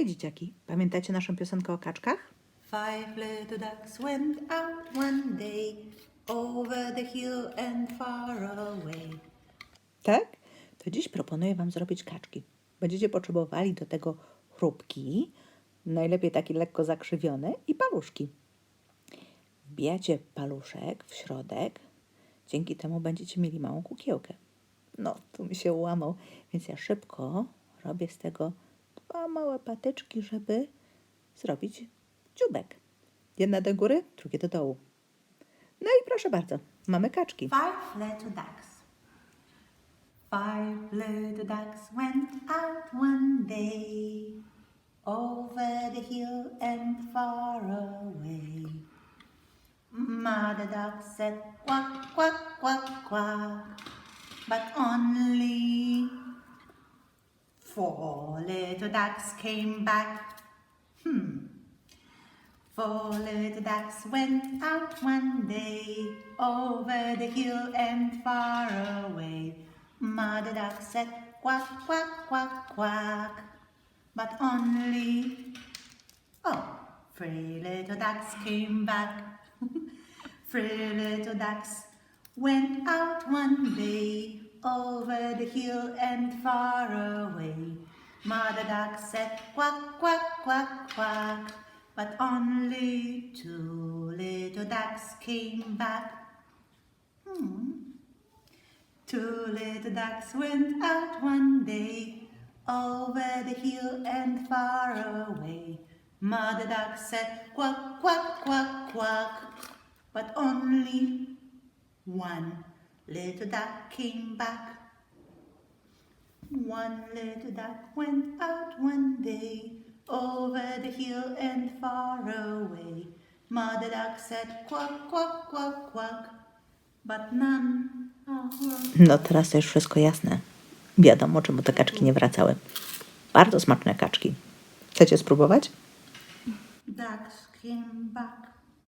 Hej dzieciaki, pamiętacie naszą piosenkę o kaczkach? Five little ducks went out one day over the hill and far away. Tak? To dziś proponuję Wam zrobić kaczki. Będziecie potrzebowali do tego chrupki, najlepiej takie lekko zakrzywione i paluszki. Wbijacie paluszek w środek, dzięki temu będziecie mieli małą kukiełkę. No, tu mi się łamał, więc ja szybko robię z tego dwa małe patyczki, żeby zrobić dziubek. Jedna do góry, drugie do dołu. No i proszę bardzo, mamy kaczki. Five little ducks. Five little ducks went out one day over the hill and far away. Mother duck said quack, quack, quack, quack, but only four little ducks came back. Hmm. Four little ducks went out one day over the hill and far away. Mother duck said quack, quack, quack, quack, but only oh, three little ducks came back. three little ducks went out one day over the hill and far away. Mother duck said quack, quack, quack, quack, but only two little ducks came back. Hmm. Two little ducks went out one day over the hill and far away. Mother duck said quack, quack, quack, quack, but only one little duck came back. One little duck went out one day over the hill and far away. Mother duck said quack, quack, quack, quack, but none. No teraz to już wszystko jasne. Wiadomo, czemu te kaczki nie wracały. Bardzo smaczne kaczki. Chcecie spróbować? Ducks came back.